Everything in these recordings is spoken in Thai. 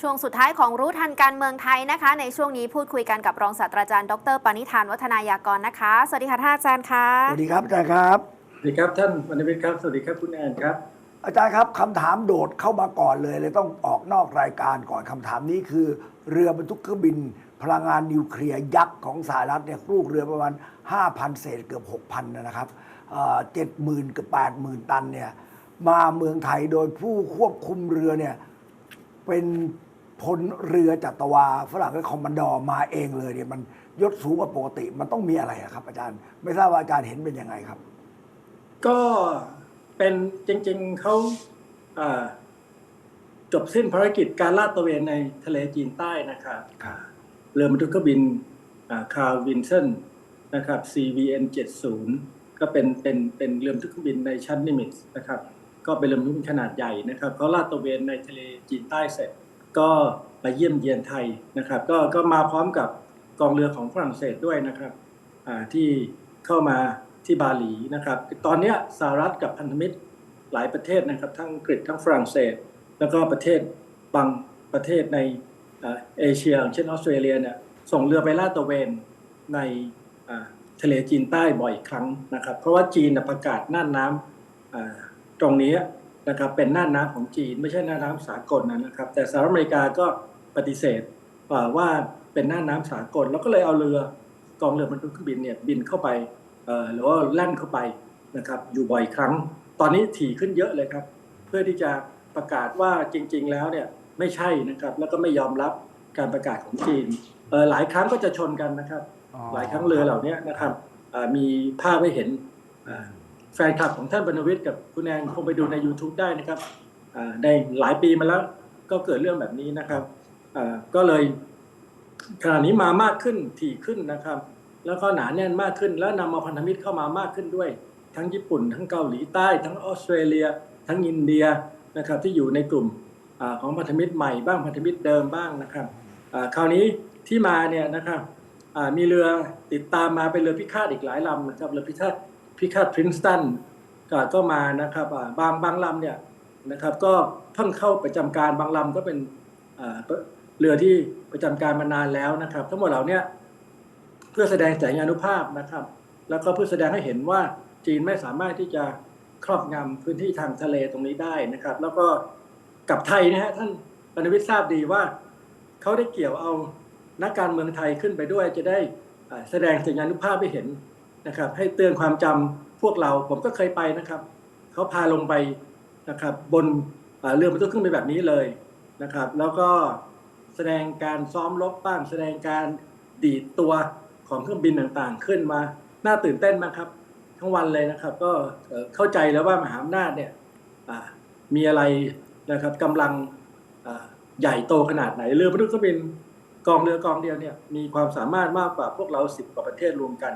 ช่วงสุดท้ายของรู้ทันการเมืองไทยนะคะ ในช่วงนี้พูดคุยกันกับรองศาสตราจารย์ดรปณิธานวัฒนายากรนะคะ สวัสดีค่ะท่านอาจารย์คะสวัสดีครับอาจารย์ครับสวัสดีครับท่านวรรณวิทย์ครับ สวัสดีครับคุณแอนครับ อาจารย์ครับคำถามโดดเข้ามาก่อนเลยเลยต้องออกนอกรายการก่อนคำถามนี้คือ เรือบรรทุกเครื่องบิน พลังงานนิวเคลียร์ยักษ์ของสหรัฐเนี่ยลูกเรือประมาณ 5,000 เศษเกือบ 6,000 นะครับเจ็ดหมื่นกับแปดหมื่นตันเนี่ยมาเมืองไทยโดยผู้ควบคุมเรือเนี่ยเป็น พลเรือจัตวาฝรั่งก็คอมมานดอร์มาเองเลยเนี่ยมันยศสูงกว่าปกติ มันต้องมีอะไรอะครับ อาจารย์ ไม่ทราบว่าอาจารย์เห็นเป็นยังไงครับ ก็เป็นจริง ๆเขาอ่าจบสิ้นภารกิจการลาดตระเวนในทะเลจีนใต้นะครับครับเรือบรรทุกเครื่องบินคาร์วินเซนนะครับ CVN 70ก็เป็นเป็นเป็นเรือบรรทุกเครื่องบินในชั้นนิมิตนะครับ ก็เป็นเรือบรรทุกเครื่องบินขนาดใหญ่นะครับเขาลาดตระเวนในทะเลจีนใต้เสร็จ ก็มาเยี่ยมเยียนไทยนะครับ ก็ก็มาพร้อมกับกองเรือของฝรั่งเศสด้วยนะครับที่เข้ามาที่บาหลีนะครับ ตอนนี้สหรัฐกับพันธมิตรหลายประเทศนะครับ ทั้งอังกฤษทั้งฝรั่งเศส แล้วก็ประเทศบางประเทศในเอเชียอย่างเช่นออสเตรเลียเนี่ยส่งเรือไปลาดตระเวนในทะเลจีนใต้บ่อยครั้งนะครับ เพราะว่าจีนประกาศน่านน้ำตรงนี้ นะครับเป็นน่านน้ำของจีน ไม่ใช่น่านน้ำสากลนะครับ แต่สหรัฐอเมริกาก็ปฏิเสธอ่าว่าเป็นน่านน้ำสากล แล้วก็เลยเอาเรือกองเรือบรรทุกเครื่องบินเนี่ยบินเข้าไปเอ่อหรือว่าแล่นเข้าไปนะครับอยู่บ่อยครั้ง ตอนนี้ถี่ขึ้นเยอะเลยครับ เพื่อที่จะประกาศว่าจริง ๆ แล้วเนี่ยไม่ใช่นะครับ แล้วก็ไม่ยอมรับการประกาศของจีนเอ่อหลายครั้งก็จะชนกันนะครับ หลายครั้งเรือเหล่านี้นะครับอ่ามีภาพให้เห็นอ่า แฟนคลับของท่านบรรณวิทย์กับคุณแอนคงไปดูใน YouTube ได้นะครับอ่าในหลายปีมาแล้วก็เกิดเรื่องแบบนี้นะครับอ่าก็เลยขณะนี้มามากขึ้นถี่ขึ้นนะครับ แล้วก็หนาแน่นมากขึ้น แล้วนำมาพันธมิตรเข้ามามากขึ้นด้วย ทั้งญี่ปุ่น ทั้งเกาหลีใต้ ทั้งออสเตรเลีย ทั้งอินเดียนะครับที่อยู่ในกลุ่มอาของพันธมิตรใหม่บ้างพันธมิตรเดิมบ้างนะครับอ่าคราวนี้ที่มาเนี่ยนะครับอ่ามีเรือติดตามมาเป็นเรือพิฆาตอีกหลายลำนะครับเรือพิฆาต พิฆาตพรินสตันก็มานะครับบางบางลำเนี่ยนะครับก็เพิ่งเข้าประจำการบางลำก็เป็นเรือที่ประจำการมานานแล้วนะครับ ทั้งหมดเหล่านี้เพื่อแสดงแสงานุภาพนะครับ แล้วก็เพื่อแสดงให้เห็นว่าจีนไม่สามารถที่จะครอบงำพื้นที่ทางทะเลตรงนี้ได้นะครับ แล้วก็กับไทยนะฮะท่านปนวิทย์ทราบดีว่าเขาได้เกี่ยวเอานักการเมืองไทยขึ้นไปด้วยจะได้แสดงสัญญานุภาพให้เห็น นะครับ ให้เตือนความจำพวกเราผมก็เคยไปนะครับเขาพาลงไปนะครับ บนเรือบรรทุกเครื่องบินแบบนี้เลยนะครับ แล้วก็แสดงการซ้อมรบบ้างแสดงการดีดตัวของเครื่องบินต่างๆ ขึ้นมาน่าตื่นเต้นมากครับ ทั้งวันเลยนะครับ ก็เข้าใจแล้วว่ามหาอำนาจเนี่ยมีอะไรนะครับกำลังใหญ่โตขนาดไหนเรือบรรทุกเครื่องบินกองเรือกองเดียวเนี่ยมีความสามารถมากกว่าพวกเราสิบกว่าประเทศรวมกัน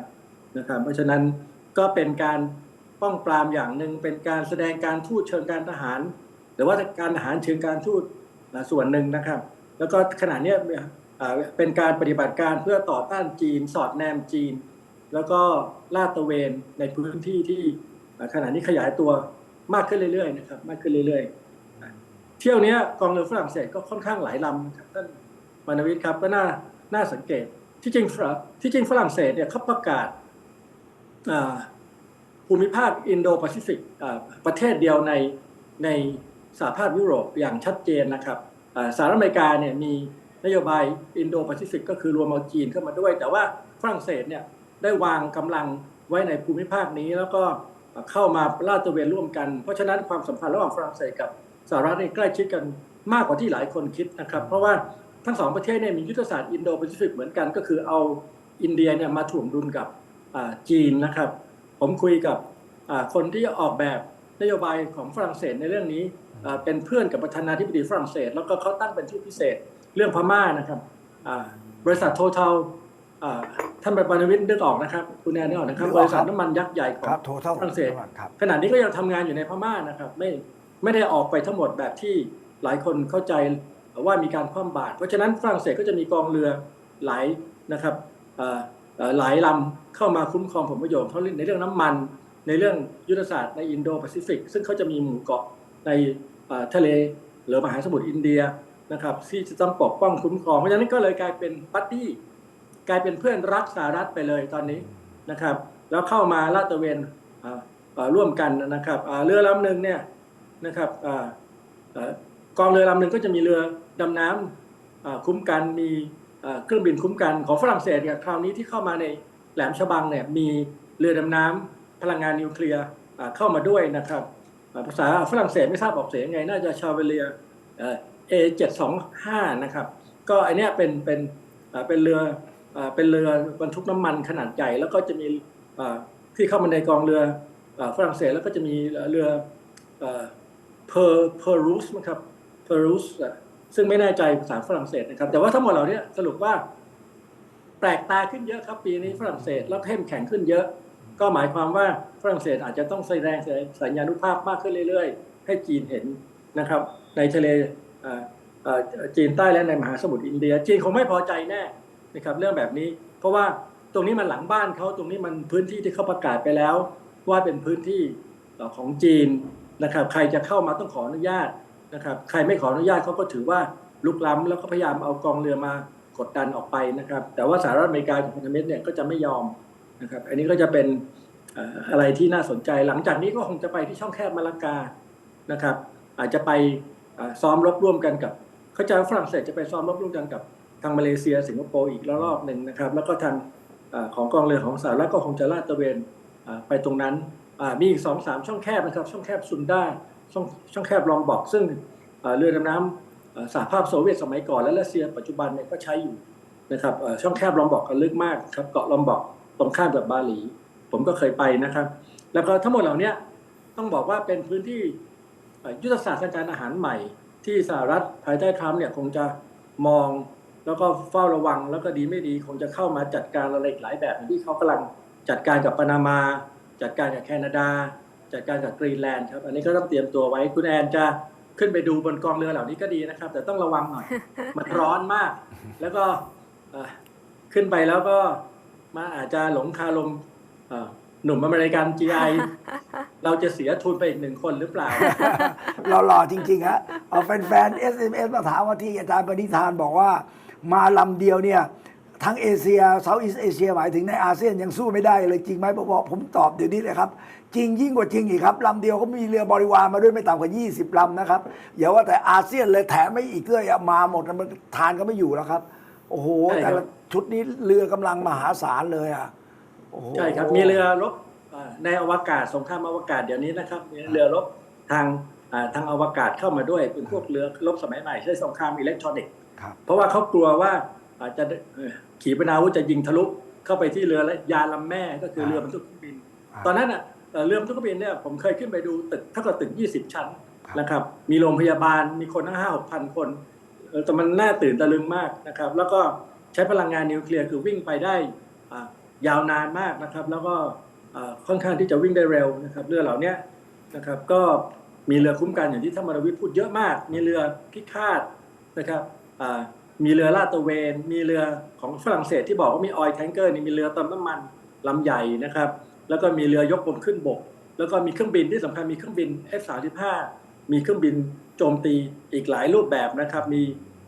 นะครับเพราะฉะนั้นก็เป็นการป้องปรามอย่างหนึ่งเป็นการแสดงการทูตเชิงการทหาร หรือว่าการทหารเชิงการทูตส่วนหนึ่งนะครับ แล้วก็ขณะนี้เป็นการปฏิบัติการเพื่อต่อต้านจีน สอดแนมจีน แล้วก็ลาดตระเวนในพื้นที่ที่ขณะนี้ขยายตัวมากขึ้นเรื่อยๆนะครับมากขึ้นเรื่อยๆ เที่ยวเนี้ยกองเรือฝรั่งเศสก็ค่อนข้างหลายลำนะครับท่านมานวิทย์ครับก็น่าน่าสังเกตที่จริงฝรั่งที่จริงฝรั่งเศสเนี่ยเขาประกาศ ภูมิภาคอินโดแปซิฟิกประเทศเดียวในในสหภาพยุโรปอย่างชัดเจนนะครับสหรัฐอเมริกาเนี่ยมีนโยบายอินโดแปซิฟิกก็คือรวมเอาจีนเข้ามาด้วย แต่ว่าฝรั่งเศสเนี่ยได้วางกำลังไว้ในภูมิภาคนี้แล้วก็เข้ามาลาดตระเวนร่วมกัน เพราะฉะนั้นความสัมพันธ์ระหว่างฝรั่งเศสกับสหรัฐนี่ใกล้ชิดกันมากกว่าที่หลายคนคิดนะครับ เพราะว่าทั้งสองประเทศเนี่ยมียุทธศาสตร์อินโดแปซิฟิกเหมือนกันก็คือเอาอินเดียเนี่ยมาถ่วงดุลกับ จีนนะครับ ผมคุยกับอ่าคนที่ออกแบบนโยบายของฝรั่งเศสในเรื่องนี้อ่าเป็นเพื่อนกับประธานาธิบดีฝรั่งเศส แล้วก็เขาตั้งเป็นทูตพิเศษเรื่องพม่านะครับอ่าบริษัทโทเทลท่านประธานวิทย์นึกออกนะครับ คุณแอนนึกออกนะครับนึกออกบริษัทน้ำมันยักษ์ใหญ่ของครับโทเท่าฝรั่งเศสครับขณะนี้ก็ยังทำงานอยู่ในพม่านะครับไม่ไม่ได้ออกไปทั้งหมดแบบที่หลายคนเข้าใจว่ามีการคว่ำบาตรเพราะฉะนั้นฝรั่งเศสก็จะมีกองเรือหลายนะครับเอ่อเอ่อ หลายลำเข้ามาคุ้มครองผลประโยชน์เขาในเรื่องน้ำมัน ในเรื่องยุทธศาสตร์ในอินโดแปซิฟิก ซึ่งเขาจะมีหมู่เกาะในทะเลหรือมหาสมุทรอินเดียนะครับที่จะต้องปกป้องคุ้มครองเพราะฉะนั้นก็เลยกลายเป็นบัดดี้กลายเป็นเพื่อนรักสหรัฐไปเลยตอนนี้นะครับ แล้วเข้ามาลาดตระเวนร่วมกันนะครับเรือลำหนึ่งเนี่ยนะครับออกองเรือลำหนึ่งก็จะมีเรือดำน้ำคุ้มกันมี เครื่องบินคุ้มกันของฝรั่งเศสเนี่ยคราวนี้ที่เข้ามาในแหลมฉบังเนี่ยมีเรือดำน้ำพลังงานนิวเคลียร์เข้ามาด้วยนะครับภาษาฝรั่งเศสไม่ทราบออกเสียงไง น่าจะชาวเวเลียเอเจ็ดสองห้านะครับ ก็อันเนี้ยเป็นเป็นเป็นเรือเป็นเรือบรรทุกน้ำมันขนาดใหญ่แล้วก็จะมีที่เข้ามาในกองเรือฝรั่งเศสแล้วก็จะมีเรือเพอร์เพอร์รูสนะครับเพอร์รูส ซึ่งไม่แน่ใจภาษาฝรั่งเศสนะครับ แต่ว่าทั้งหมดเหล่านี้สรุปว่า แปลกตาขึ้นเยอะครับ ปีนี้ฝรั่งเศสแล้วเข้มแข็งขึ้นเยอะ ก็หมายความว่าฝรั่งเศสอาจจะต้องแสดงสัญญานุภาพมากขึ้นเรื่อยๆ ให้จีนเห็นนะครับ ในทะเลจีนใต้และในมหาสมุทรอินเดีย จีนคงไม่พอใจแน่นะครับเรื่องแบบนี้ เพราะว่าตรงนี้มันหลังบ้านเขาตรงนี้มันพื้นที่ที่เขาประกาศไปแล้ว ว่าเป็นพื้นที่ของจีนนะครับ ใครจะเข้ามาต้องขออนุญาต นะครับ ใครไม่ขออนุญาตเขาก็ถือว่าลุกล้ำแล้วก็พยายามเอากองเรือมากดดันออกไปนะครับ แต่ว่าสหรัฐอเมริกากับพันธมิตรเนี่ยก็จะไม่ยอมนะครับ อันนี้ก็จะเป็นอะไรที่น่าสนใจหลังจากนี้ก็คงจะไปที่ช่องแคบมาลากานะครับ อาจจะไปซ้อมรบร่วมกันกับ เข้าใจว่าฝรั่งเศสจะไปซ้อมรบร่วมกันกับทางมาเลเซียสิงคโปร์อีกรอบหนึ่งนะครับ แล้วก็ทางอของกองเรือของสหรัฐก็คงจะลาดตระเวนไปตรงนั้นมีอีกสองสามช่องแคบนะครับ ช่องแคบซุนด้า ช่องช่องแคบลองบอกซึ่งเรือดำน้ำสหภาพโซเวียตสมัยก่อนและรัสเซียปัจจุบันเนี่ยก็ใช้อยู่นะครับช่องแคบลองบอกกันลึกมากครับเกาะลองบอกตรงข้ามกับบาหลี ผมก็เคยไปนะครับ แล้วก็ทั้งหมดเหล่านี้ต้องบอกว่าเป็นพื้นที่ยุทธศาสตร์ทางการอาหารใหม่ที่สหรัฐภายใต้ทรัมป์เนี่ยคงจะมองแล้วก็เฝ้าระวังแล้วก็ดีไม่ดีคงจะเข้ามาจัดการอะไรหลายแบบที่เขากำลังจัดการกับปานามา จัดการกับแคนาดา จัดการกับกรีนแลนด์ครับ อันนี้ก็ต้องเตรียมตัวไว้คุณแอนจะขึ้นไปดูบนกองเรือเหล่านี้ก็ดีนะครับ แต่ต้องระวังหน่อย มันร้อนมาก แล้วก็เอ่อขึ้นไปแล้วก็มาอาจจะหลงคาลมเอ่อหนุ่มอเมริกัน GI เราจะเสียทุนไปอีกหนึ่งคนหรือเปล่า เราหล่อจริง ๆ ฮะ เอาแฟนๆ SMS มาถามว่าที่อาจารย์ปณิธานบอกว่า มาลำเดียวเนี่ย ทั้งเอเชียเซาท์อีสเอเชียหมายถึงในอาเซียนยังสู้ไม่ได้เลยจริงไหมผมบอกผมตอบเดี๋ยวนี้เลยครับจริงยิ่งกว่าจริงอีกครับลำเดียวก็มีเรือบริวารมาด้วยไม่ต่ำกว่า 20ลำนะครับอย่าว่าแต่อาเซียนเลยแถมไม่อีกด้วยอะมาหมดมันทานก็ไม่อยู่แล้วครับโอ้โหใช่ครับแต่ละชุดนี้เรือกำลังมหาศาลเลยอะโอ้โหใช่ครับมีเรือรบเอ่อในอวกาศสงครามอวกาศเดี๋ยวนี้นะครับมีเรือรบทางอ่าทางอวกาศเข้ามาด้วยเป็นพวกเรือรบสมัยใหม่ใช้สงครามอิเล็กทรอนิกส์ครับเพราะว่าเขากลัวว่าอาจจะเอ่อ ขีปนาวุธจะยิงทะลุเข้าไปที่เรือและยานลำแม่ก็คือเรือบรรทุกเครื่องบิน ตอนนั้นอะเอ่อเรือบรรทุกเครื่องบินเนี่ยผมเคยขึ้นไปดูตึกเท่ากับตึก 20 ชั้นครับนะครับมีโรงพยาบาลมีคนตั้งห้าหกพันคนเออแต่มันน่าตื่นตะลึงมากนะครับ แล้วก็ใช้พลังงานนิวเคลียร์คือวิ่งไปได้อ่ายาวนานมากนะครับ แล้วก็อ่าค่อนข้างที่จะวิ่งได้เร็วนะครับ เรือเหล่าเนี้ยนะครับ ก็มีเรือคุ้มกันอย่างที่ท่านมรวิทย์พูดเยอะมาก มีเรือพิฆาตนะครับอ่า มีเรือลาดตระเวน มีเรือของฝรั่งเศสที่บอกว่ามีออยล์แทงเกอร์นี่มีเรือเติมน้ำมันลำใหญ่นะครับ แล้วก็มีเรือยกพลขึ้นบก แล้วก็มีเครื่องบินที่สำคัญมีเครื่องบิน F35 มีเครื่องบินโจมตีอีกหลายรูปแบบนะครับ มี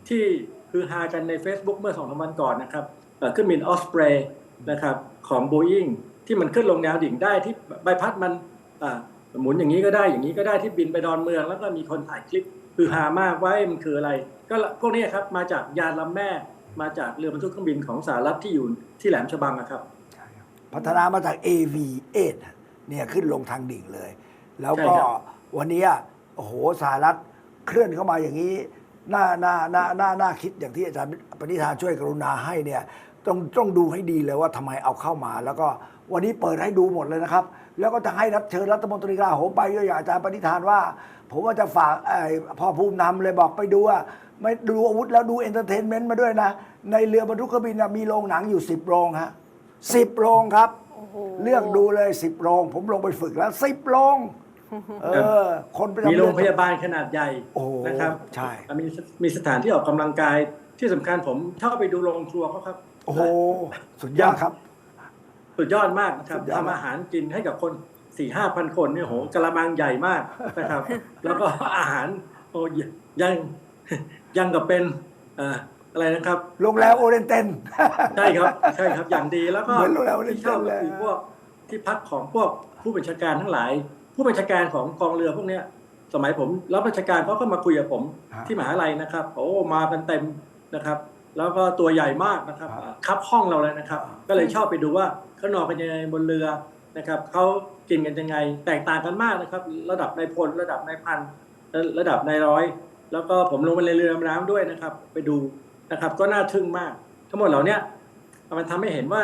ที่คือฮากันใน Facebook เมื่อสองสามวันก่อนนะครับเครื่องบินออสเ a y นะครับของ Boeing ที่มันขึ้นลงแนวดิ่งได้ที่ใบพัดมันหมุนอย่างนี้ก็ได้อย่างนี้ก็ได้ที่บินไปดอนเมือง แล้วก็มีคนถ่ายคลิป คือฮามากว่าเอ้ยมันคืออะไร ก็พวกนี้ครับมาจากยานลำแม่มาจากเรือบรรทุกเครื่องบินของสหรัฐที่อยู่ที่แหลมฉบังนะครับ พัฒนามาจาก AV8 เนี่ยขึ้นลงทางดิ่งเลย แล้วก็ใช่ครับวันนี้อะโอ้โหสหรัฐเคลื่อนเข้ามาอย่างนี้น่าน่าน่าน่าน่าคิดอย่างที่อาจารย์ปณิธานช่วยกรุณาให้เนี่ยต้องต้องดูให้ดีเลยว่าทำไมเอาเข้ามา แล้วก็วันนี้เปิดให้ดูหมดเลยนะครับ แล้วก็จะให้รับเชิญรัฐมนตรีกลาโหมไปด้วยอย่างอาจารย์ปณิธานว่า ผมว่าจะฝากไอ้พ่อภูมินำเลยบอกไปดูว่าไม่ดูอาวุธแล้วดูเอนเตอร์เทนเมนต์มาด้วยนะ ในเรือบรรทุกเครื่องบินน่ะมีโรงหนังอยู่ 10 โรงฮะสิบโรงครับโอ้โหเลือกดูเลยสิบโรง ผมลงไปฝึกแล้วสิบโรงเออ คนประจำมีโรงพเดือนยาบาลขนาดใหญ่โอ้นะครับใช่มีมีสถานที่ออกกำลังกายที่สำคัญผมเข้าไปดูโรงครัวเขาครับ โอ้โหสุดยอดครับ สุดยอดมากนะครับสุดยอดทำอาหารกินให้กับคน สี่ห้าพันคนเนี่ยโหกระมังใหญ่มากนะครับ แล้วก็อาหารโอ้ยยังยังกับเป็นเอ่ออะไรนะครับโรงแรมโอเรนเตนใช่ครับใช่ครับอย่างดีแล้วก็เหมือนโรงแรมที่ชอบเลยก็คือพวกที่พักของพวกผู้บัญชาการทั้งหลาย ผู้บัญชาการของกองเรือพวกเนี้ยสมัยผมรับราชการเขาก็มาคุยกับผมฮะที่มหาลัยนะครับโอ้มากันเต็มนะครับ แล้วก็ตัวใหญ่มากนะครับฮะคับห้องเราเลยนะครับฮะก็เลยชอบไปดูว่าเขานอนกันยังไงบนเรือ นะครับเขากินกันยังไง แตกต่างกันมากนะครับ ระดับในพลระดับในพันและระดับในร้อย แล้วก็ผมลงไปในเรือดำน้ำด้วยนะครับ ไปดูนะครับ ก็น่าทึ่งมาก ทั้งหมดเหล่านี้มันทำให้เห็นว่า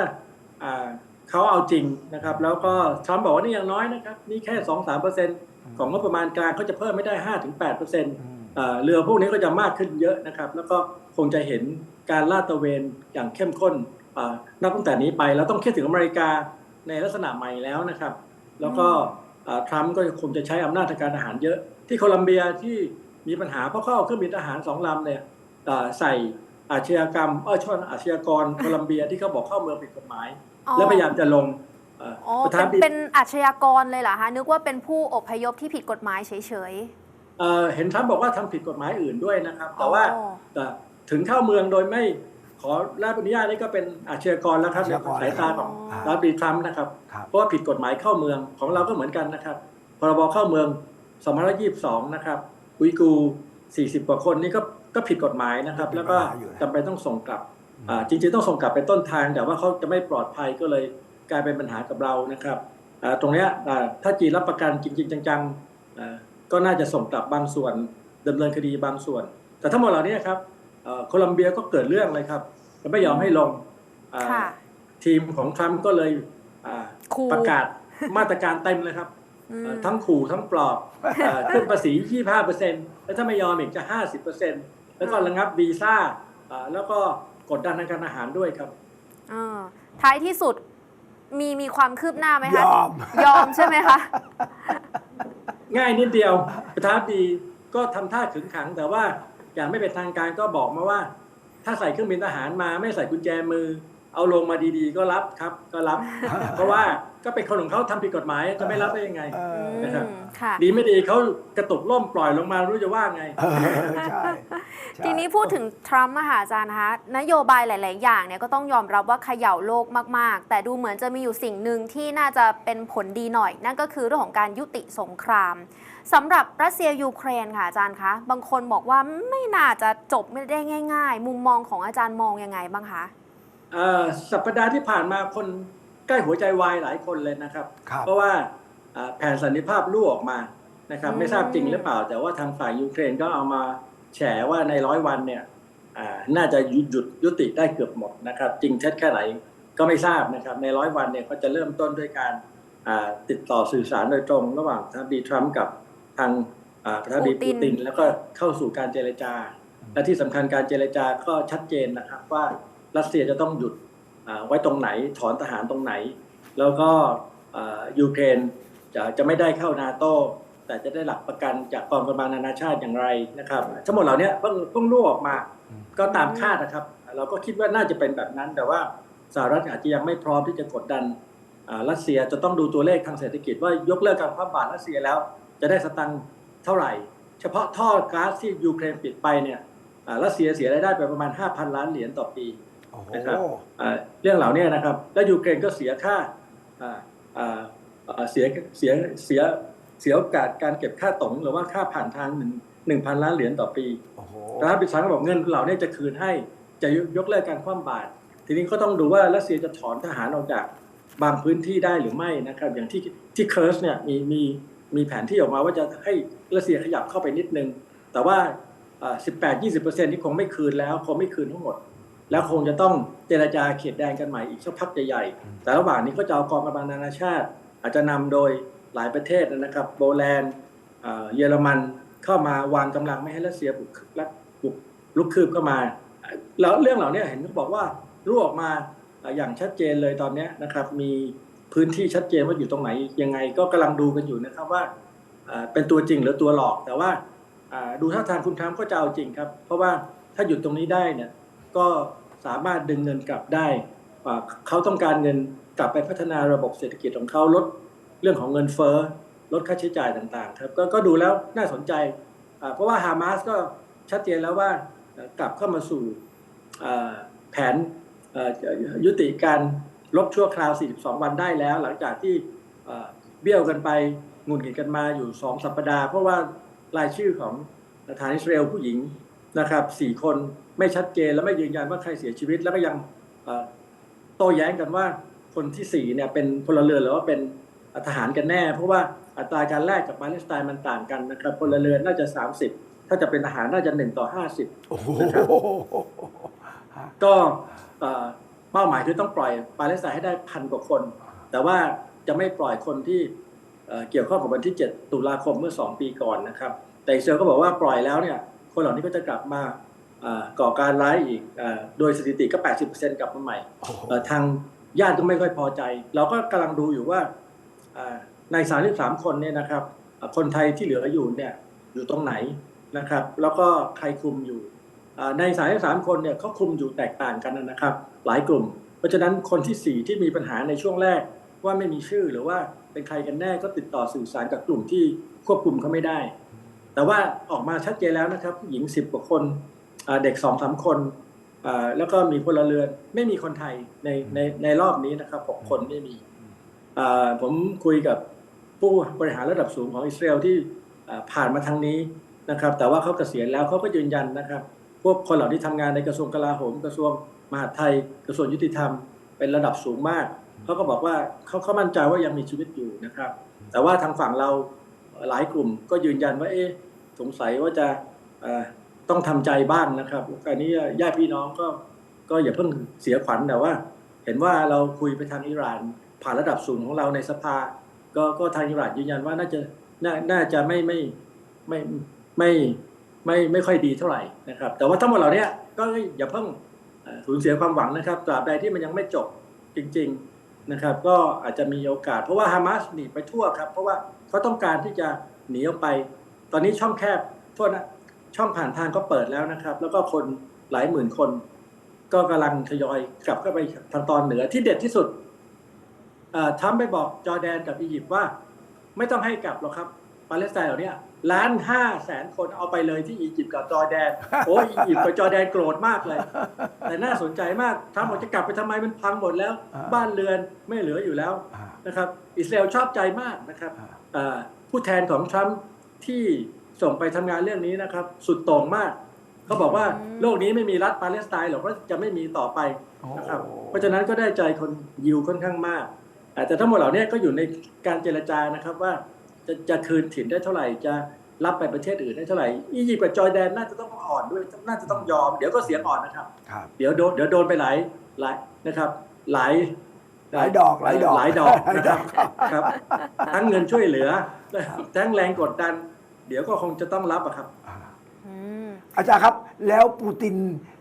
เขาเอาจริงนะครับ แล้วก็ทรัมป์บอกว่านี่ยังน้อยนะครับ นี่แค่สองสามเปอร์เซ็นของงบประมาณกลางเขาจะเพิ่มไม่ได้ห้าถึงแปดเปอร์เซ็นต์เรือพวกนี้ก็จะมากขึ้นเยอะนะครับ แล้วก็คงจะเห็นการลาดตระเวนอย่างเข้มข้นนับตั้งแต่นี้ไป แล้วต้องคิดถึงอเมริกา ในลักษณะใหม่แล้วนะครับ แล้วก็อ่าทรัมป์ก็คงจะใช้อำนาจทางการทหารเยอะ ที่โคลัมเบียที่มีปัญหาเพราะเขาเอาเครื่องบินทหารสองลำเนี่ยอ่าใส่อาชญากรรมเออช่อนอาชญากรโคลัมเบียที่เขาบอกเข้าเมืองผิดกฎหมายอ๋อแล้วพยายามจะลงเอ่ออ๋อประธาเป็นนาธิบเป็นอาชญากรเลยเหรอคะนึกว่าเป็นผู้อพยพที่ผิดกฎหมายเฉยเอ่อเห็นทรัมป์บอกว่าทำผิดกฎหมายอื่นด้วยนะครับๆแต่ว่าอ๋อแต่ถึงเข้าเมืองโดยไม่ ขอรับอนุญาตนี่ก็เป็นอาชญากรแล้วครับอาชญากรสายตาของอ๋อรัฐบดีทรัมป์นะครับครับ เพราะว่าผิดกฎหมายเข้าเมืองของเราก็เหมือนกันนะครับ พรบเข้าเมือง2522 นะครับอุยกูร์40 กว่าคนนี่ก็ก็ผิดกฎหมายนะครับ แล้วก็จำเป็นต้องส่งกลับอ่าจริงๆต้องส่งกลับไปต้นทาง แต่ว่าเขาจะไม่ปลอดภัยก็เลยกลายเป็นปัญหากับเรานะครับอ่าตรงเนี้ยอ่าถ้าจีนรับประกันจริงๆจังๆอ่าก็น่าจะส่งกลับบางส่วนดำเนินคดีบางส่วน แต่ทั้งหมดเหล่านี้ครับเอ่อ โคลัมเบียก็เกิดเรื่องเลยครับจะไม่ยอมให้ลงอ่าค่ะทีมของทรัมป์ก็เลยอ่าขู่ประกาศมาตรการเต็มเลยครับอืมเอ่อทั้งขู่ทั้งปลอบเอ่อขึ้นภาษี 25%แล้วถ้าไม่ยอมอีกจะ 50%แล้วก็ระงับวีซ่าเอ่อแล้วก็กดดันทางการอาหารด้วยครับเออท้ายที่สุดมีมีความคืบหน้าไหมยคะอมยอมใช่ไหมคะ ง่ายนิดเดียวประธานาธิบดีก็ทำท่าขึงขังแต่ว่า อย่างไม่เป็นทางการก็บอกมาว่า ถ้าใส่เครื่องบินทหารมาไม่ใส่กุญแจมือ เอาลงมาดีๆ ก็รับครับก็รับ เพราะว่าก็เป็นคนของเขาทำผิดกฎหมายจะไม่รับได้ยังไงเออนะครับอืมค่ะดีไม่ดีเขากระตุกล่มปล่อยลงมาไม่รู้จะว่าไงเออใช่ใช่ทีนี้พูดถึงทรัมป์มหาอาจารย์นะคะนโยบายหลาย ๆ อย่างเนี่ยก็ต้องยอมรับว่าเขย่าโลกมาก ๆ แต่ดูเหมือนจะมีอยู่สิ่งหนึ่งที่น่าจะเป็นผลดีหน่อย นั่นก็คือเรื่องของการยุติสงคราม สำหรับรัสเซียยูเครนค่ะอาจารย์คะ บางคนบอกว่าไม่น่าจะจบไม่ได้ง่าย ๆ มุมมองของอาจารย์มองยังไงบ้างคะเอ่อสัปดาห์ที่ผ่านมาคนใกล้หัวใจวายหลายคนเลยนะครับครับเพราะว่าอ่าแผนสันนิภาพรั่วออกมานะครับอืมไม่ทราบจริงหรือเปล่า แต่ว่าทางฝ่ายยูเครนก็เอามาแฉว่าในร้อยวันเนี่ยอ่าน่าจะหยุดหยุดยุติได้เกือบหมดนะครับ จริงเท็จแค่ไหนก็ไม่ทราบนะครับ ในร้อยวันเนี่ยก็จะเริ่มต้นด้วยการอ่าติดต่อสื่อสารโดยตรง ระหว่างท่านดีทรัมป์กับ ทางอ่าประธานาธิบดีปูติปูนติน แล้วก็เข้าสู่การเจรจา และที่สำคัญการเจรจาก็ชัดเจนนะครับว่ารัสเซียจะต้องหยุดอ่าไว้ตรงไหนถอนทหารตรงไหน แล้วก็อ่ายูเครนจะจะไม่ได้เข้านาโตแต่จะได้หลักประกันจากกองกำลังนานาชาติอย่างไรนะครับ ทั้งหมดเหล่านี้เพิ่งเพิ่งรั่วออกมาอืมก็ตามคาดนะครับ เราก็คิดว่าน่าจะเป็นแบบนั้น แต่ว่าสหรัฐอาจจะยังไม่พร้อมที่จะกดดันอ่ารัสเซียจะต้องดูตัวเลขทางเศรษฐกิจว่ายกเลิกการคว่ำบาตรรัสเซียแล้ว จะได้สตังค์เท่าไหร่ เฉพาะท่อก๊าซที่ยูเครนปิดไปเนี่ยอ่ารัสเซียเสียรายได้ไปประมาณ 5,000 ล้านเหรียญต่อปีโอ้โหนะครับอ่าเรื่องเหล่านี้นะครับ แล้วยูเครนก็เสียค่าอ่าอ่าอ่าเสียเสียเสียเสียโอกาสการเก็บค่าตงหรือว่าค่าผ่านทางหนึ่งหนึ่งพันล้านเหรียญต่อปีโอ้โหรัฐบาลก็บอกเงินเหล่านี้จะคืนให้จะยกยกเลิกการคว่ำบาตรทีนี้ก็ต้องดูว่ารัสเซียจะถอนทหารออกจากบางพื้นที่ได้หรือไม่นะครับ อย่างที่ที่เคิร์สเนี่ยมีมี มีแผนที่ออกมาว่าจะให้รัสเซียขยับเข้าไปนิดนึง แต่ว่าสิบแปดยี่สิบเปอร์เซ็นที่คงไม่คืนแล้ว คงไม่คืนทั้งหมด แล้วคงจะต้องเจรจาเขตแดนกันใหม่อีกสักพักใหญ่ๆ แต่ระหว่างนี้ก็จะเอากองกำลังนานาชาติ อาจจะนำโดยหลายประเทศนะครับ โปแลนด์เอ่อเยอรมันเข้ามาวางกำลังไม่ให้รัสเซียบุกและบุกลุกคืบเข้ามา แล้วเรื่องเหล่านี้เห็นบอกว่ารั่วออกมาเอ่ออย่างชัดเจนเลยตอนนี้นะครับ มี พื้นที่ชัดเจนว่าอยู่ตรงไหนยังไง ก็กำลังดูกันอยู่นะครับว่าเป็นตัวจริงหรือตัวหลอก แต่ว่าดูท่าทางคุณทรัมป์ก็จะเอาจริงครับ เพราะว่าถ้าหยุดตรงนี้ได้เนี่ยก็สามารถดึงเงินกลับได้เขาต้องการเงินกลับไปพัฒนาระบบเศรษฐกิจของเขาลดเรื่องของเงินเฟ้อลดค่าใช้จ่ายต่างๆครับกก็ดูแล้วน่าสนใจ เพราะว่าฮามาสก็ชัดเจนแล้วว่ากลับเข้ามาสู่แผนยุติการ ลบชั่วคราว 42 วันได้แล้ว หลังจากที่เอ่อเบี้ยวกันไปงุนงิดกันมาอยู่ 2 สัปดาห์ เพราะว่ารายชื่อของฐานอิสราเอลผู้หญิงนะครับสี่คนไม่ชัดเจนและไม่ยืนยันว่าใครเสียชีวิต แล้วก็ยังเอ่อโต้แย้งกันว่าคนที่สี่เนี่ยเป็นพลเรือนหรือว่าเป็นทหารกันแน่ เพราะว่าอัตราการแลกกับปาเลสไตน์มันต่างกันนะครับพลเรือนน่าจะ 30 ถ้าจะเป็นทหารน่าจะ1ต่อ50โอ้โหก็ เป้าหมายคือต้องปล่อยปาเลสไตน์ให้ได้พันกว่าคน แต่ว่าจะไม่ปล่อยคนที่เเกี่ยวข้องกับวันที่ 7 ตุลาคมเมื่อ 2 ปีก่อนนะครับ แต่อิสราเอลก็บอกว่าปล่อยแล้วเนี่ยคนเหล่านี้ก็จะกลับมาก่อการร้ายอีกอโดยสถิติก็ 80%กลับมาใหม่ทางญาติก็ไม่ค่อยพอใจ เราก็กำลังดูอยู่ว่าใน 33 คนเนี่ยนะครับ คนไทยที่เหลืออยู่เนี่ยอยู่ตรงไหนนะครับ แล้วก็ใครคุมอยู่ เอ่อใน33คนเนี่ยเขาคุมอยู่แตกต่างกันนะครับ หลายกลุ่ม เพราะฉะนั้นคนที่ 4 ที่มีปัญหาในช่วงแรกว่าไม่มีชื่อหรือว่าเป็นใครกันแน่ก็ติดต่อสื่อสารกับกลุ่มที่ควบคุมเขาไม่ได้ แต่ว่าออกมาชัดเจนแล้วนะครับผู้หญิง 10 กว่าคนเด็ก2องสามคนแล้วก็มีพลเรือนไม่มีคนไทยในในในรอบนี้นะครับหกคนไม่มีผมคุยกับผู้บริหารระดับสูงของอิสราเอลที่ผ่านมาทางนี้นะครับ แต่ว่าเขาเกษียณแล้วเขาก็ยืนยันนะครับ พวกคนเหล่านี้ทำงานในกระทรวงกลาโหม กระทรวงมหาดไทย กระทรวงยุติธรรม เป็นระดับสูงมากเขาก็บอกว่าเขาเขามั่นใจว่ายังมีชีวิตอยู่นะครับ แต่ว่าทางฝั่งเราหลายกลุ่มก็ยืนยันว่าเอ๊ะสงสัยว่าจะต้องทำใจบ้างนะครับอันนี้ญาติพี่น้องก็ก็อย่าเพิ่งเสียขวัญแต่ว่า เห็นว่าเราคุยไปทางอิหร่าน ผ่านระดับสูงของเราในสภา ก็ก็ทางอิหร่านยืนยันว่าน่าจะน่าน่าจะไม่ไม่ไม่ไม่ ไม่ไม่ค่อยดีเท่าไหร่นะครับ แต่ว่าทั้งหมดเหล่านี้ก็อย่าเพิ่งสูญเสียความหวังนะครับตราบใดที่มันยังไม่จบจริง ๆนะครับ ก็อาจจะมีโอกาส เพราะว่าฮามาสหนีไปทั่วครับ เพราะว่าเขาต้องการที่จะหนีออกไป ตอนนี้ช่องแคบโทษนะช่องผ่านทางก็เปิดแล้วนะครับ แล้วก็คนหลายหมื่นคน ก็กำลังทยอยกลับเข้าไปทางตอนเหนือที่เด็ดที่สุดเอ่อทรัมป์ไปบอกจอร์แดนกับอียิปต์ว่า ไม่ต้องให้กลับหรอกครับ ปาเลสไตน์เหล่านี้ล้านห้าแสนคนเอาไปเลยที่อียิปต์กับจอร์แดนโอ้ยอียิปต์กับจอร์แดนโกรธมากเลย แต่น่าสนใจมากทรัมป์บอกจะกลับไปทำไมมันพังหมดแล้วอ่าบ้านเรือนไม่เหลืออยู่แล้วอ่านะครับ อิสราเอลชอบใจมากนะครับอ่าเอ่อผู้แทนของทรัมป์ที่ส่งไปทำงานเรื่องนี้นะครับ สุดโต่งมาก เขาบอกว่าอืมโลกนี้ไม่มีรัฐปาเลสไตน์หรอกก็จะไม่มีต่อไปนะครับเพราะฉะนั้นก็ได้ใจคนยิวค่อนข้างมากอ่าแต่ทั้งหมดเหล่านี้ก็อยู่ในการเจรจานะครับว่า จะจะคืนถิ่นได้เท่าไหร่จะรับไปประเทศอื่นได้เท่าไหร่อียิปต์กับจอร์แดนน่าจะต้องอ่อนด้วยน่าจะต้องยอม เดี๋ยวก็เสียงอ่อนนะครับครับเดี๋ยวโดนเดี๋ยวโดนไปหลายหลายนะครับ หลายหลายดอกหลายดอกหลายดอกหลายนะดคอรักบครับ ทั้งเงินช่วยเหลือ ทั้งแรงกดดัน เดี๋ยวก็คงจะต้องรับอะครับอ่าอืมอาจารย์ครับ แล้วปูติน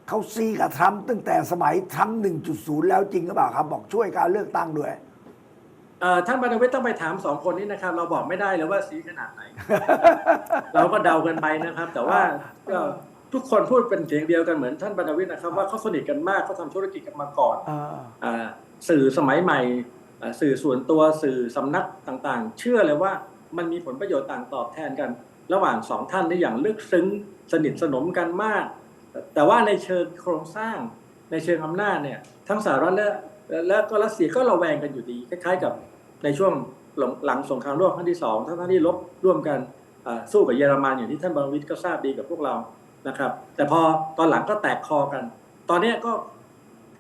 เขาซีกับทรัมป์ตั้งแต่สมัยทรัมป์1.0 แล้วจริงหรือเปล่าครับ บอกช่วยการเลือกตั้งด้วย เอ่อท่านบรรณวิทย์ต้องไปถามสองคนนี้นะครับ เราบอกไม่ได้เลยว่าสีขนาดไหน เราก็เดากันไปนะครับ แต่ว่าก็ทุกคนพูดเป็นเสียงเดียวกันเหมือนท่านบรรณวิทย์นะครับ ว่าเขาสนิทกันมากเขาทำธุรกิจกันมาก่อนอ่าอ่าสื่อสมัยใหม่อ่าสื่อส่วนตัวสื่อสำนักต่างๆ เชื่อเลยว่ามันมีผลประโยชน์ต่างตอบแทนกัน ระหว่างสองท่านได้อย่างลึกซึ้ง สนิทสนมกันมาก แต่ว่าในเชิงโครงสร้างในเชิงอำนาจเนี่ยทั้งสหรัฐและและก็รัสเซียก็ระแวงกันอยู่ดี คล้ายๆกับ ในช่วงหลังหลังสงครามโลกครั้งที่สองทั้งๆที่รบร่วมกันอ่าสู้กับเยอรมันอย่างที่ท่านบรรวิทย์ก็ทราบดีกับพวกเรานะครับ แต่พอตอนหลังก็แตกคอกัน ตอนเนี้ยก็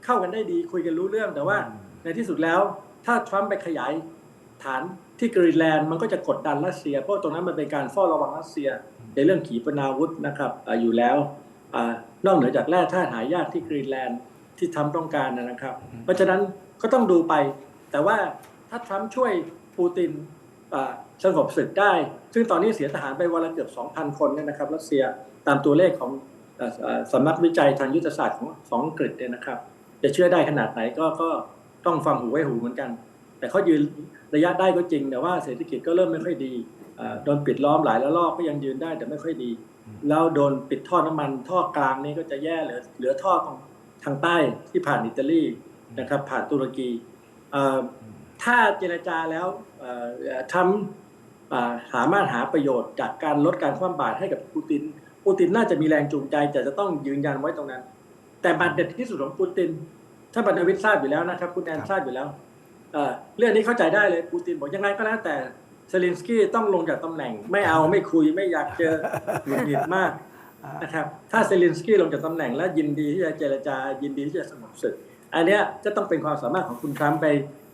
เข้ากันได้ดีคุยกันรู้เรื่องแต่ว่าในที่สุดแล้วถ้าทรัมป์ไปขยายฐานที่กรีนแลนด์มันก็จะกดดันรัสเซีย เพราะตรงนั้นมันเป็นการเฝ้าระวังรัสเซีย ในเรื่องขีปนาวุธนะครับอาอยู่แล้วอานอกเหนือจากแร่ธาตุหายากที่กรีนแลนด์ที่ทรัมป์ต้องการนะครับ เพราะฉะนั้นก็ต้องดูไป แต่ว่า ถ้าทรัมป์ช่วยปูตินสงบศึกได้ ซึ่งตอนนี้เสียทหารไปวันละเกือบ 2,000 คนนะครับ รัสเซียตามตัวเลขของสำนักวิจัยทางยุทธศาสตร์ของของอังกฤษเนี่ยนะครับ จะเชื่อได้ขนาดไหนก็ก็ต้องฟังหูไว้หูเหมือนกัน แต่เขายืนระยะได้ก็จริง แต่ว่าเศรษฐกิจก็เริ่มไม่ค่อยดีโดนปิดล้อมหลายระลอกก็ยังยืนได้แต่ไม่ค่อยดี แล้วโดนปิดท่อน้ำมันท่อกลางนี่ก็จะแย่เหลือเหลือท่อของทางใต้ที่ผ่านอิตาลีนะครับผ่านตุรกีอ ถ้าเจรจาแล้วเอ่อทำอ่าสามารถหาประโยชน์จากการลดการคว่ำบาตรให้กับปูตินโอปูตินน่าจะมีแรงจูงใจแต่จะต้องยืนยันไว้ตรงนั้น แต่บัตรเด็ดที่สุดของปูตินท่านบรรณวิทย์ทราบอยู่แล้วนะครับ คุณแอนครับทราบอยู่แล้วเอ่อเรื่องนี้เข้าใจได้เลยปูตินบอกยังไงก็แล้วแต่เซเลนสกี้ต้องลงจากตำแหน่ง ไม่เอาไม่คุยไม่อยากเจอหงุดหงิดมากนะครับถ้าเซเลนสกี้ลงจากตำแหน่งและยินดีที่จะเจรจายินดีที่จะสงบศึก อันเนี้ยจะต้องเป็นความสามารถของคุณทรัมป์ไป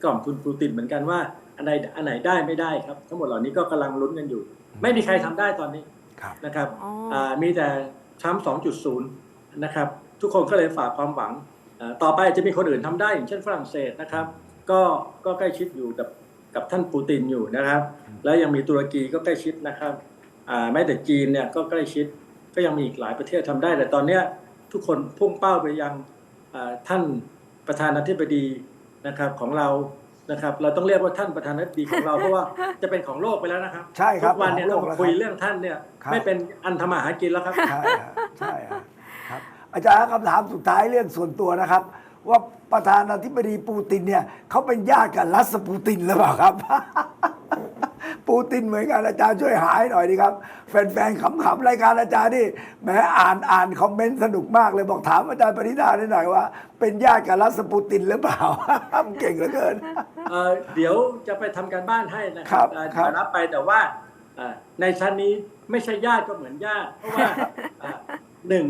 กล่อมคุณปูตินเหมือนกันว่าอันไหนอันไหนได้ไม่ได้ครับ ทั้งหมดเหล่านี้ก็กำลังลุ้นกันอยู่ ไม่มีใครทำได้ตอนนี้ครับนะครับอ๋ออ่ามีแต่ทรัมป์2.0นะครับ ทุกคนก็เลยฝากความหวังอ่าต่อไปจะมีคนอื่นทำได้อย่างเช่นฝรั่งเศสนะครับ ก็ก็ใกล้ชิดอยู่กับกับท่านปูตินอยู่นะครับ แล้วยังมีตุรกีก็ใกล้ชิดนะครับอ่าแม้แต่จีนเนี่ยก็ใกล้ชิดก็ยังมีอีกหลายประเทศทำได้ แต่ตอนเนี้ยทุกคนพุ่งเป้าไปยังอ่าท่านประธานาธิบดี นะครับของเรานะครับ เราต้องเรียกว่าท่านประธานาธิบดีของเราเพราะว่าจะเป็นของโลกไปแล้วนะครับใช่ครับทุกวันเนี่ยของโลต้อกงแล้วคุยครับเรื่องท่านเนี่ยครับไม่เป็นอันทำมาหากินแล้วครับใช่ฮะใช่ฮะครับอาจารย์ครับคำถามสุดท้ายเรื่องส่วนตัวนะครับ ว่าประธานาธิบดีปูตินเนี่ยเขาเป็นญาติกับรัสปูตินหรือเปล่าครับ ปูตินเหมือนกันอาจารย์ช่วยหายหน่อยดีครับ แฟนๆขำๆรายการอาจารย์นี่แหมอ่านอ่านคอมเมนต์สนุกมากเลยบอกถามอาจารย์ปริดาหน่อยว่า เป็นญาติกับรัสปูตินหรือเปล่า เก่งเหลือเกินเอ่อเดี๋ยวจะไปทำการบ้านให้นะคครัรับบเอ่อครับเดี๋ยวรับไปแต่ว่าเอ่อในชั้นนี้ไม่ใช่ญาติก็เหมือนญาติเพราะว่าเอ่อหนึ่ง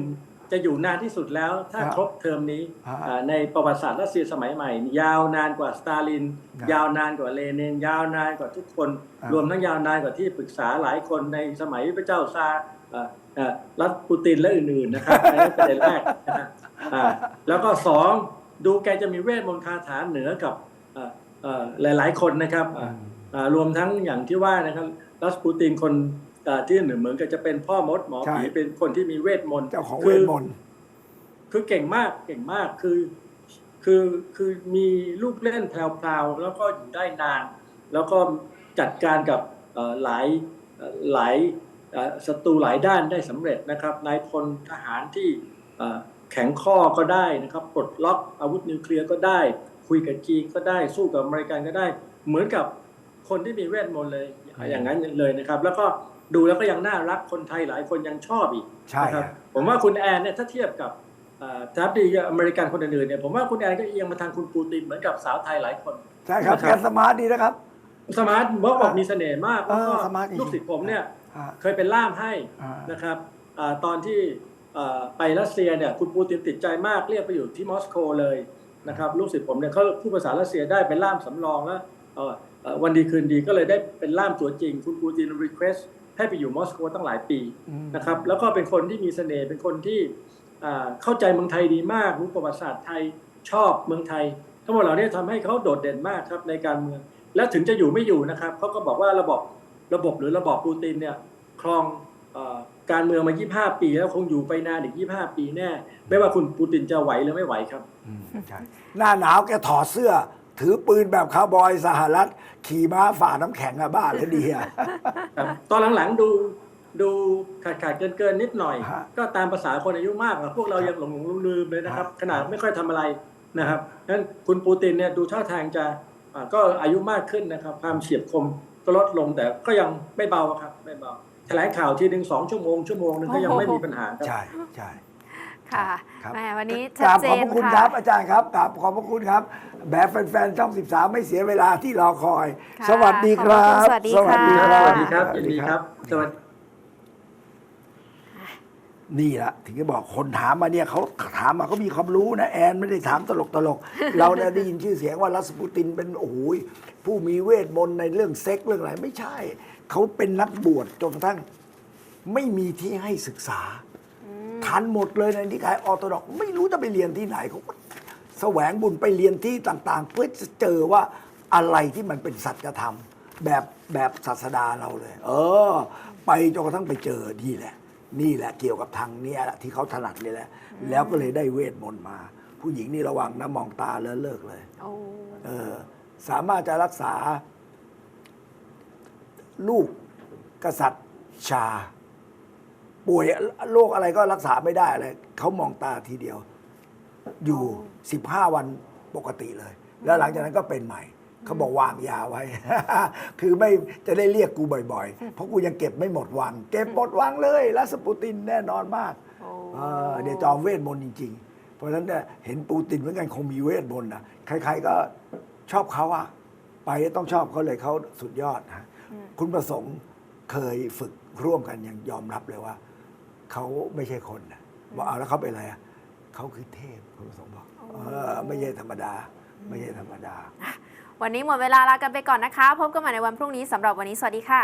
จะอยู่นานที่สุดแล้วถ้าครับครบเทอมนี้ฮะเอ่อในประวัติศาสตร์รัสเซียสมัยใหม่ ยาวนานกว่าสตาลินครับยาวนานกว่าเลนินยาวนานกว่าทุกคนครับรวมทั้งยาวนานกว่าที่ปรึกษาหลายคนในสมัยพระเจ้าซาร์เอ่อเอ่อรัฐปูตินและอื่นๆนะครับอันนี้ประเด็นแรกนะฮะอ่าแล้วก็สองดูแกจะมีเวทมนต์คาถาเหนือกับเอ่อเอ่อหลายๆคนนะครับอ่าอ่ารวมทั้งอย่างที่ว่านะครับรัสปูตินคนเอ่อ ที่หนึ่งเหมือนกับจะเป็นพ่อมดหมอผีใช่เป็นคนที่มีเวทมนต์เจ้าของคืเวทมนต์คือเก่งมากเก่งมากคือ คือคือมีลูกเล่นแพรวๆแล้วก็อยู่ได้นาน แล้วก็จัดการกับเอ่อหลายเอ่อหลายเอ่อศัตรูหลายด้านได้สำเร็จนะครับนายพลทหารที่เอ่อแข็งข้อก็ได้นะครับปลดล็อกอาวุธนิวเคลียร์ก็ได้ คุยกับจีนก็ได้สู้กับอเมริกันก็ได้ เหมือนกับคนที่มีเวทมนต์เลยอย่างนั้นเลยนะครับ แล้วก็ ดูแล้วก็ยังน่ารักคนไทยหลายคนยังชอบอีกใช่นะครับฮะผมว่าคุณแอนเนี่ยถ้าเทียบกับเอ่อทรัพดีอเมริกันคนอื่นๆเนี่ยผมว่าคุณแอนก็เอียงมาทางคุณปูตินเหมือนกับสาวไทยหลายคน ใช่ครับนะครับแกสมาร์ทดีนะครับ สมาร์ทบอกบอกมีเสน่ห์มากเอแล้วอก็สมาร์ทจริงลูกศิษย์ผมเนี่ยอ่าเคยเป็นล่ามให้อ่านนะครับอาตอนที่เอ่อไปรัสเซียเนี่ยคุณปูตินติดใจมากเรียกไปอยู่ที่มอสโกเลยนะครับลูกศิษย์ผมเนี่ยเขาพูดภาษารัสเซียได้เป็นล่ามสำรองแล้วเอ่อเอ่อวันดีคืนดีก็เลยได้เป็นล่ามตัวจริง คุณปูตินรีเควส ให้ไปอยู่มอสโกตั้งหลายปีอืมนะครับ แล้วก็เป็นคนที่มีเสน่ห์เป็นคนที่อ่าเข้าใจเมืองไทยดีมาก รู้ประวัติศาสตร์ไทยชอบเมืองไทย ทั้งหมดเหล่านี้ทำให้เขาโดดเด่นมากครับในการเมือง แล้วถึงจะอยู่ไม่อยู่นะครับเขาก็บอกว่าระบบระบบหรือระบอบปูตินเนี่ยครองเออการเมืองมา 25 ปี แล้วคงอยู่ไปนานอีก 25 ปีแน่ ไม่ว่าคุณปูตินจะไหวหรือไม่ไหวครับอืมใช่หน้าหนาวแกถอดเสื้อ ถือปืนแบบคาวบอยสหรัฐ ขี่ม้าฝ่าน้ำแข็งอะบ้าเลยดีอะ ครับตอนหลังๆดูดูขาดขาดเกินเกินๆนิดหน่อย ฮะก็ตามภาษาคนอายุมากอะพวกเรายังหลงหลงลืมๆเลยนะครับ ฮะ ขนาดไม่ค่อยทำอะไรนะครับนั้นคุณปูตินเนี่ยดูท่าทางจะอ่าก็อายุมากขึ้นนะครับ ความเฉียบคมก็ลดลงแต่ก็ยังไม่เบาครับไม่เบาแถลงข่าวทีหนึ่งสองชั่วโมงชั่วโมงหนึงก็ยังไม่มีปัญหาครับ ใช่ใช่ ค่ะครับ แหมวันนี้กชัดราบเจขอบนพระคุณคค่ะ รับอาจารย์ครับกราบขอบพระคุณครับ แบบแฟนๆช่อง 13 ไม่เสียเวลาที่รอคอย ค่ะสวัสดีครับ ขอบพระคุณสวัสดีสค่ะวัสดีครับยินดีครับสวัสดี นี่แหละถึงจะบอกคนถามมาเนี่ยเขาถามมาเขามีความรู้นะแอนไม่ได้ถามตลกตลกๆ เราเนี่ยได้ยินชื่อเสียงว่ารัสปูตินเป็นโอ้โหผู้มีเวทมนต์ในเรื่องเซ็กเรื่องอะไรไม่ใช่ เขาเป็นนักบวชจนกระทั่ง ไม่มีที่ให้ศึกษา ทันหมดเลยในนิกายออร์โธดอกซ์ไม่รู้จะไปเรียนที่ไหนเขาก็แสวงบุญไปเรียนที่ต่างๆ เพื่อจะเจอว่าอะไรที่มันเป็นสัจธรรม แบบแบบศาสดาเราเลย เออ ไปจนกระทั่งไปเจอนี่แหละ นี่แหละเกี่ยวกับทางเนี้ยแหละที่เขาถนัดเลยแหละ แล้วก็เลยได้เวทมนต์มา ผู้หญิงนี่ระวังนะมองตาแล้วเลิกเลยโอ้เออ สามารถจะรักษา ลูกกษัตริย์ชา ป่วยโรคอะไรก็รักษาไม่ได้อะไรเขามองตาทีเดียว อยู่สิบห้าวันปกติเลย แล้วหลังจากนั้นก็เป็นใหม่เขาบอกวางยาไว้ คือไม่จะได้เรียกกูบ่อยๆ เพราะกูยังเก็บไม่หมดวัง เก็บหมดวังเลยรัสปูตินแน่นอนมากโอ้เออเดี๋ยวจอมเวทมนต์จริง ๆ เพราะฉะนั้นเนี่ยเห็นปูตินเหมือนกันคงมีเวทมนต์นะใครๆก็ชอบเขาอะไปต้องชอบเขาเลยเขาสุดยอดนะคุณประสงค์เคยฝึกร่วมกันยังยอมรับเลยว่า เขาไม่ใช่คนนะบอกเอาแล้วเขาเป็นอะไรอะเขาคือเทพคุณประสงค์บอกเออไม่ใช่ธรรมดา ไม่ใช่ธรรมดา วันนี้หมดเวลาลากันไปก่อนนะคะ พบกันใหม่ในวันพรุ่งนี้สำหรับวันนี้สวัสดีค่ะ